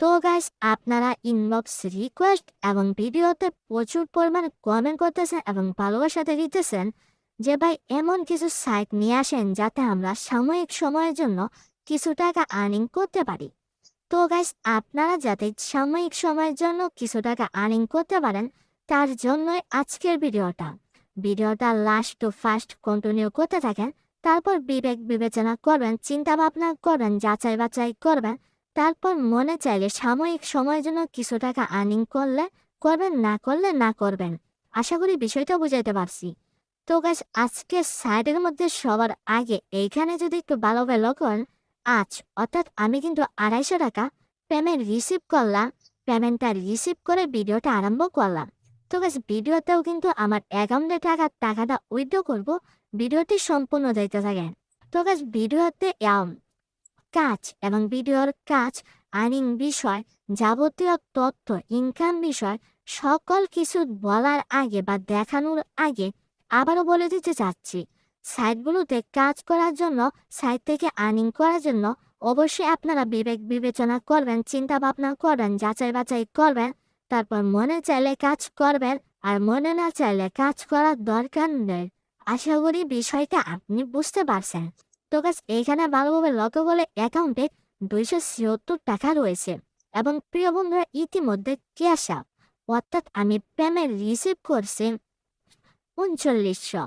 তো গাইস আপনারা inbox request এবং ভিডিওতে প্রচুর পরিমাণে কমেন্ট করতেছেন এবং ভালোবাসাতে দিতেছেন যে ভাই এমন কিছু সাইট নিয়ে আসেন যাতে আমরা সাময়িক সময়ের জন্য কিছু টাকা আর্নিং করতে পারি। তো গাইস আপনারা যাতে সাময়িক সময়ের জন্য কিছু টাকা আর্নিং করতে পারেন, তার জন্যই আজকের ভিডিওটা। ভিডিওটা লাস্ট টু ফার্স্ট কন্টিনিউ করতে থাকেন, তারপর বিবেক বিবেচনা করবেন চিন্তা ভাবনা করবেন যাচাই বাছাই করবেন তারপর মনে চাইলে সাময়িক সময়ের জন্য কিছু টাকা আর্নিং করলে, করবেন, না করলে না করবেন। আশা করি বিষয়টা বুঝাইতে পারছি। তো গাছ আজকে সাইডের মধ্যে সবার আগে এইখানে যদি একটু ভালোভাবে লক্ষণ আজ অর্থাৎ আমি কিন্তু আড়াইশো টাকা পেমেন্ট রিসিভ করলাম পেমেন্টটা রিসিভ করে ভিডিওটা আরম্ভ করলাম। তো গাছ ভিডিওতেও কিন্তু আমার অ্যাকাউন্টে টাকা টাকাটা উইথড্র করব, ভিডিওটি সম্পূর্ণ দিতে থাকেন। তো গাছ ভিডিওতে কাজ এবং ভিডিওর কাজ আর্নিং বিষয়, যাবতীয় তথ্য ইনকাম বিষয়, সকল কিছু বলার আগে বা দেখানোর আগে আবারও বলে দিতে চাচ্ছি। সাইটগুলোতে কাজ করার জন্য, সাইট থেকে আর্নিং করার জন্য অবশ্যই আপনারা বিবেক বিবেচনা করবেন, চিন্তা ভাবনা করবেন, যাচাই বাছাই করবেন, তারপর মনে চাইলে কাজ করবেন আর মনে না চাইলে কাজ করার দরকার নেই। আশা করি বিষয়টা আপনি বুঝতে পারছেন। তো গাছ এইখানে ভালোভাবে লক্ষ্য করলে অ্যাকাউন্টে দুইশো ছিয়াত্তর টাকা রয়েছে এবং প্রিয় বন্ধুরা, ইতিমধ্যে ক্যাশ অর্থাৎ আমি পেমেন্ট রিসিভ করছি উনচল্লিশশো।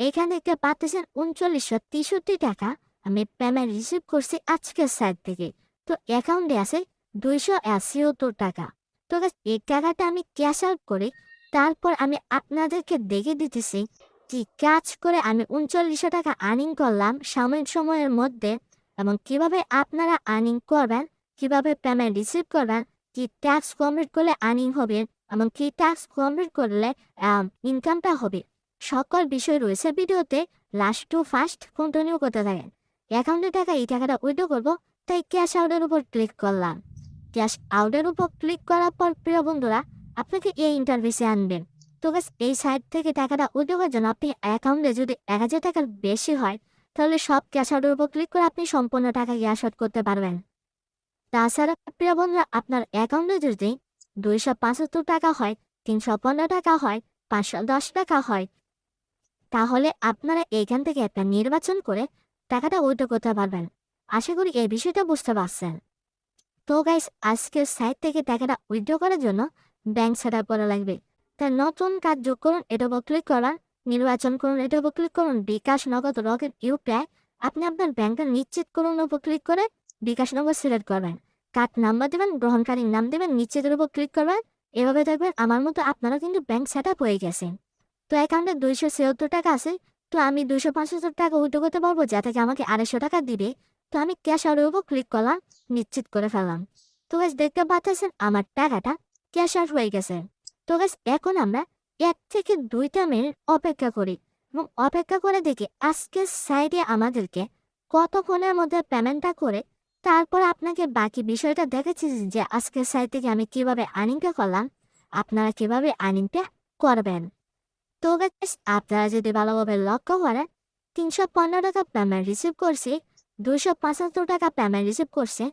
এখান থেকে পাচ্ছেন উনচল্লিশশো তেষট্টি টাকা। আমি পেমেন্ট রিসিভ করছি আজকের সাইড থেকে। তো অ্যাকাউন্টে আছে দুইশো ছিয়াত্তর টাকা। তো এই টাকাটা আমি ক্যাশ আউট করে তারপর আমি আপনাদেরকে দেখে দিতেছি কি কাজ করে আমি উনচল্লিশশো টাকা আর্নিং করলাম সাময়িক সময়ের মধ্যে এবং কীভাবে আপনারা আর্নিং করবেন, কীভাবে পেমেন্ট রিসিভ করবেন, কি ট্যাক্স কমপ্লিট করলে আর্নিং হবে এবং কি ট্যাক্স কমপ্লিট করলে ইনকামটা হবে। সকল বিষয় রয়েছে ভিডিওতে। লাস্ট টু ফার্স্ট কন্টিনিউ করতে থাকেন। অ্যাকাউন্টে টাকা এই টাকাটা উইড্রো করব, তাই ক্যাশ আউটের উপর ক্লিক করলাম। ক্যাশ আউটের উপর ক্লিক করার পর প্রিয় বন্ধুরা, আপনাকে এই ইন্টারভিউসে আনবেন। তো এই সাইট থেকে টাকাটা করার জন্য আপনি অ্যাকাউন্টে যদি এক হাজার টাকার বেশি হয়, তাহলে সব ক্যাশ আউটের উপর ক্লিক করে আপনি সম্পূর্ণ টাকা ক্যাশ আউট করতে পারবেন। তাছাড়া প্রিয় বন্ধুরা, আপনার অ্যাকাউন্টে যদি দুইশো পঁচাত্তর টাকা হয়, তিনশো পনেরো টাকা হয়, পাঁচশো দশ টাকা হয়, তাহলে আপনারা এইখান থেকে একটা নির্বাচন করে টাকাটা উইড্রো করতে পারবেন। আশা করি এই বিষয়টা বুঝতে পারছেন। তো গাইস আজকের সাইট থেকে টাকাটা উইথড্র করার জন্য ব্যাংক সেট আপ করা লাগবে। তার নতুন এটার উপর ক্লিক করান, নির্বাচন করুন এটা উপর ক্লিক করুন, বিকাশ নগদ রকেট ইউপিআই, আপনি আপনার ব্যাংকটা নিশ্চিত করুন উপর ক্লিক করে বিকাশ নগদ সিলেক্ট করবেন। কার্ড নাম্বার দেবেন, গ্রহণকারীর নাম দেবেন নিশ্চিতের উপর ক্লিক করবেন। এভাবে দেখবেন আমার মতো আপনারা কিন্তু ব্যাংক সেট আপ হয়ে গেছে। তো অ্যাকাউন্টে দুইশো ছিয়াত্তর টাকা আছে, তো আমি দুইশো পঁচাত্তর টাকা উইথড্র করতে পারব যা থেকে আমাকে আড়াইশো টাকা দিবে। তো আমি ক্যাশ আউটের উপর ক্লিক করলাম, নিশ্চিত করে ফেললাম। তো দেখতে পাচ্ছেন আমার টাকাটা ক্যাশ আউট হয়ে গেছে। তো গাছ এখন আমরা এক থেকে দুইটা মিনিট অপেক্ষা করি এবং অপেক্ষা করে দেখি আজকের সাইডে আমাদেরকে কতক্ষণের মধ্যে পেমেন্টটা করে তারপর আপনাকে বাকি বিষয়টা দেখেছি যে আজকের সাইড থেকে আমি কীভাবে আর্নিংটা করলাম, আপনারা কীভাবে আর্নিংটা করবেন। তো আপনারা যদি ভালোভাবে লক্ষ্য করেন, তিনশো পনেরো টাকা পেমেন্ট রিসিভ করছি, দুইশো পঁচাত্তর টাকা পেমেন্ট রিসিভ করছে,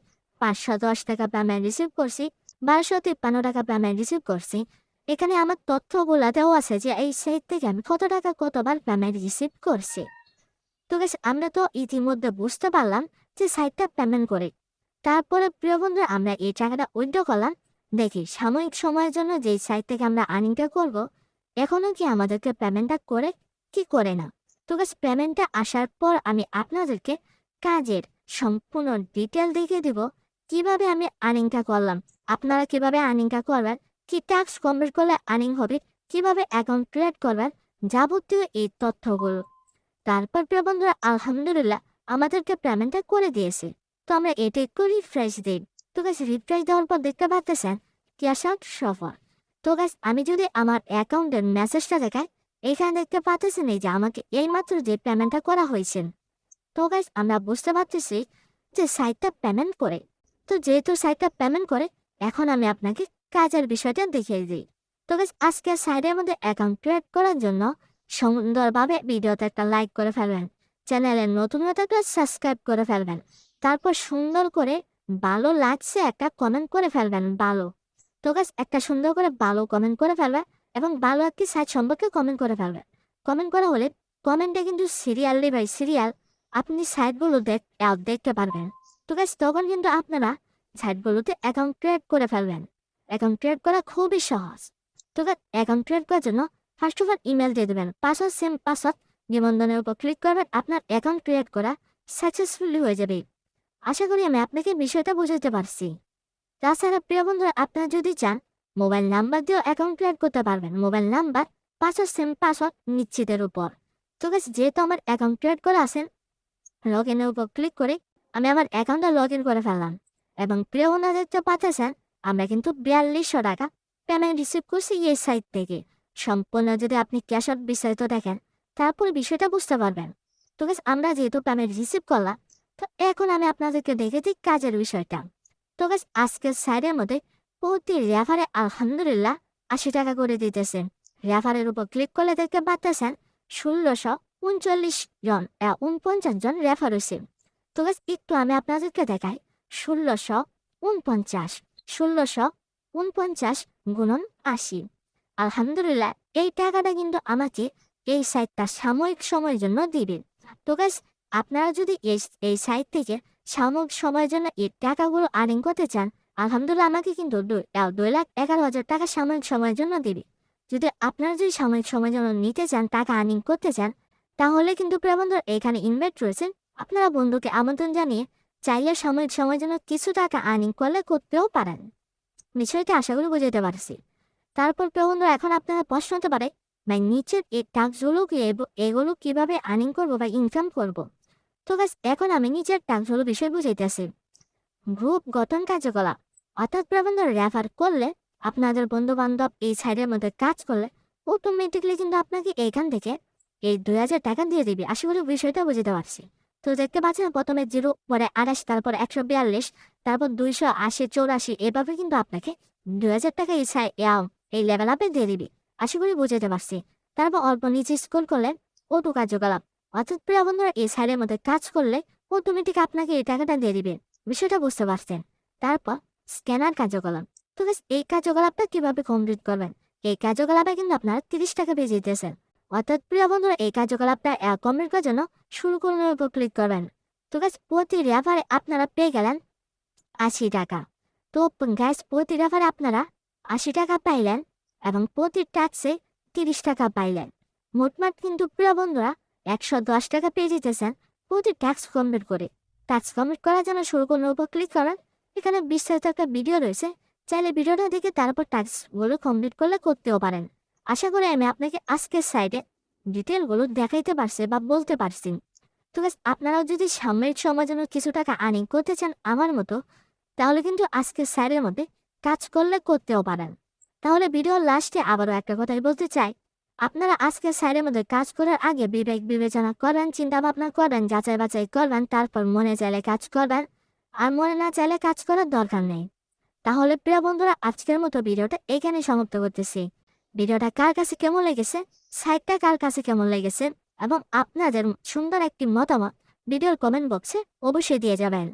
পাঁচশো দশ টাকা পেমেন্ট রিসিভ করছি, বারোশো তিপ্পান্ন টাকা পেমেন্ট রিসিভ করছি এখানে আমার তথ্যগুলাতেও আছে যে এই সাইট থেকে আমি কত টাকা কতবার পেমেন্ট রিসিভ করছি। তো গেছে আমরা তো ইতিমধ্যে বুঝতে পারলাম যে সাইটটা পেমেন্ট করে। তারপরে প্রিয় বন্ধু আমরা এই টাকাটা উইথড্র করলাম। দেখি, সাময়িক সময়ের জন্য যেই সাইট থেকে আমরা আর্নিংটা করব, এখনও কি আমাদেরকে পেমেন্টটা করে, কি করে না? তো গেছে পেমেন্টটা আসার পর আমি আপনাদেরকে কাজের সম্পূর্ণ ডিটেল দেখিয়ে দিব। কীভাবে আমি আর্নিংটা করলাম? আপনারা কীভাবে আর্নিংটা করবেন? কি ট্যাক্স করলে আর্নিং হবে, কীভাবে অ্যাকাউন্ট ক্রিয়েট করবেন যাবতীয় এই তথ্যগুলো। তারপর প্রিয় বন্ধুরা আলহামদুলিল্লাহ আমাদেরকে পেমেন্টটা করে দিয়েছে। তো আমরা এটা একটু রিফ্রেশ দিই। তো গাছ রিফ্রেশ দেওয়ার পর দেখতে পাচ্ছেন ক্যাশ আউট সফর তো গাছ, আমি যদি আমার অ্যাকাউন্টের মেসেজটা দেখাই, এখানে দেখতে পাচ্ছেন এই যে আমাকে এইমাত্র যে পেমেন্টটা করা হয়েছে। তো গাইজ আমরা বুঝতে পারতেছি যে সাইটটা পেমেন্ট করে। তো যেহেতু সাইটটা পেমেন্ট করে, এখন আমি আপনাকে কাজের বিষয়টা দেখিয়ে দিই। তো গাইজ আজকে সাইডের মধ্যে অ্যাকাউন্ট ক্রিয়েট করার জন্য সুন্দরভাবে ভিডিওতে একটা লাইক করে ফেলবেন। চ্যানেলের নতুন একটা সাবস্ক্রাইব করে ফেলবেন। তারপর সুন্দর করে ভালো লাগছে একটা কমেন্ট করে ফেলবেন, ভালো। তো গাছ একটা সুন্দর করে ভালো কমেন্ট করে ফেলবেন এবং ভালো একটি সাইট সম্পর্কে কমেন্ট করে ফেলবেন। কমেন্ট করা হলে কমেন্টে কিন্তু সিরিয়ালি বাই সিরিয়াল আপনি সাইটগুলো দেখ দেখতে পারবেন। তো গাছ তখন কিন্তু আপনারা সাইটগুলোতে অ্যাকাউন্ট ক্রিয়েট করে ফেলবেন। অ্যাকাউন্ট ক্রিয়েট করা খুবই সহজ। তো অ্যাকাউন্ট ক্রিয়েট করার জন্য ফার্স্ট অফ অল ইমেল দিয়ে দেবেন। পাসওয়ার্ড, সেম পাসওয়ার্ড, নিবন্ধনের উপর ক্লিক করবেন। আপনার অ্যাকাউন্ট ক্রিয়েট করা সাকসেসফুলি হয়ে যাবে। আশা করি আমি আপনাকে বিষয়টা বোঝাতে পারছি। তাছাড়া প্রিয় বন্ধুরা, আপনারা যদি চান, মোবাইল নাম্বার দিয়েও অ্যাকাউন্ট ক্রিয়েট করতে পারবেন। Mobile number, password, same password নিশ্চিতের উপর। তো গাছ যেহেতু আমার অ্যাকাউন্ট ক্রিয়েট করা আছেন লগ ইনের উপর ক্লিক করে আমি আমার অ্যাকাউন্টটা লগ ইন করে ফেললাম। এবং প্রিয় বন্ধুরা দেখতে পাচ্ছেন আমরা কিন্তু বিয়াল্লিশশো টাকা পেমেন্ট রিসিভ করছি এই সাইট থেকে। সম্পূর্ণ যদি আপনি ক্যাশ আউট বিস্তারিত দেখেন, তারপর বিষয়টা বুঝতে পারবেন। তো গাছ আমরা যেহেতু পেমেন্ট রিসিভ করলাম, তো এখন আমি আপনাদেরকে দেখে দিই কাজের বিষয়টা। তো গাছ আজকের সাইডের মধ্যে প্রতি রেফারে আলহামদুলিল্লাহ আশি টাকা করে দিতেছেন। রেফারের উপর ক্লিক করলে দেখতে পাচ্ছেন ষোলোশো উনচল্লিশ জন উনপঞ্চাশ জন রেফার হয়েছে তো গাছ একটু আমি আপনাদেরকে দেখাই, ষোলোশো উনপঞ্চাশ। ষোলোশো উনপঞ্চাশ গুণন আশি। আলহামদুলিল্লাহ, এই টাকাটা কিন্তু আমাকে এই সাইটটা সাময়িক সময়ের জন্য দিবে। তো গাছ আপনারা যদি এই এই সাইট থেকে সাময়িক সময়ের জন্য এই টাকাগুলো আর্নিং করতে চান, আলহামদুলিল্লাহ আমাকে কিন্তু দুই লাখ এগারো হাজার টাকা সাময়িক সময়ের জন্য দিবে। যদি আপনারা যদি সাময়িক সময়ের জন্য নিতে চান, টাকা আর্নিং করতে চান, তাহলে কিন্তু প্রিয় এখানে ইনভেস্ট রয়েছেন আপনারা বন্ধুকে আমন্ত্রণ জানিয়ে চাইলে সময়, সময়ের জন্য কিছু টাকা আর্নিং করলে করতেও পারেন। বিষয়টা আশা করি বুঝাতে পারছি। তারপর প্রবন্ধ এখন আপনারা প্রশ্ন হতে পারে, ভাই, নিচের এই টাস্কগুলো এগুলো কীভাবে আর্নিং করব বা ইনকাম করব? তো গাছ এখন আমি নিচের টাস্কগুলো বিষয় বুঝাইতেছি। গ্রুপ গঠন কার্যকলাপ, অর্থাৎ প্রবন্ধ রেফার করলে আপনাদের বন্ধু বান্ধব এই সাইডের মধ্যে কাজ করলে অটোমেটিকলি কিন্তু আপনাকে এইখান থেকে এই দুই হাজার টাকা দিয়ে দিবে। আশা করি বিষয়টা বুঝতে পারছি। তো দেখতে পাচ্ছেন প্রথমে জিরো পরে আড়াইশ তারপর একশো বিয়াল্লিশ তারপর দুইশো আশি চৌরাশি এভাবে কিন্তু আপনাকে দুই হাজার টাকা আহ, এই লেভেল আপে দিয়ে দিবে। আশা করি বুঝাতে পারছি। তারপর অল্প নিচে স্কুল করলে অটো কার্যকলাপ? অর্থাৎ প্রিয় বন্ধুরা এই সাইডের মধ্যে কাজ করলে অটোমেটিক আপনাকে এই টাকাটা দিয়ে দিবে। বিষয়টা বুঝতে পারছেন। তারপর স্ক্যানার কার্যকলাপ। তো এই কার্যকলাপটা কীভাবে কমপ্লিট করবেন? এই কার্যকলাপে কিন্তু আপনারা তিরিশ টাকা পেয়ে যেতেছেন অর্থাৎ প্রিয় বন্ধুরা এই কার্যকলাপটা কমপ্লিট করার জন্য শুরু করার উপর ক্লিক করবেন। তো গাছ প্রতি রেফারে আপনারা পেয়ে গেলেন আশি টাকা। তো গ্যাস প্রতি রেফারে আপনারা আশি টাকা পাইলেন এবং প্রতি ট্যাক্সে তিরিশ টাকা পাইলেন। মোটমাট কিন্তু প্রিয় বন্ধুরা একশো দশ টাকা পেয়ে যেতেছেন প্রতি ট্যাক্স কমপ্লিট করে। ট্যাক্স কমপ্লিট করার জন্য শুরু করার উপর ক্লিক করেন। এখানে বিস্তারিত একটা ভিডিও রয়েছে। চাইলে ভিডিওটা দেখে তারপর ট্যাক্সগুলো কমপ্লিট করলে করতেও পারেন। আশা করি আমি আপনাকে আজকের সাইডে ডিটেলগুলো দেখাইতে পারছি বা বলতে পারছি। তো আপনারাও যদি সাময়িক সময়ের জন্য কিছু টাকা আর্নিং করতে চান আমার মতো, তাহলে কিন্তু আজকের সাইডের মধ্যে কাজ করলে করতেও পারেন। তাহলে ভিডিওর লাস্টে আবারও একটা কথাই বলতে চাই। আপনারা আজকের সাইডের মধ্যে কাজ করার আগে বিবেক বিবেচনা করবেন চিন্তা ভাবনা করবেন যাচাই বাছাই করবেন তারপর মনে চাইলে কাজ করবেন। আর মনে না চাইলে কাজ করার দরকার নেই। তাহলে প্রিয় বন্ধুরা, আজকের মতো ভিডিওটা এখানে সমাপ্ত করতেছি। ভিডিওটা কার কাছে কেমন লেগেছে, সাইটটা কার কাছে কেমন লেগেছে এবং আপনাদের সুন্দর একটি মতামত ভিডিওর কমেন্ট বক্সে অবশ্যই দিয়ে যাবেন।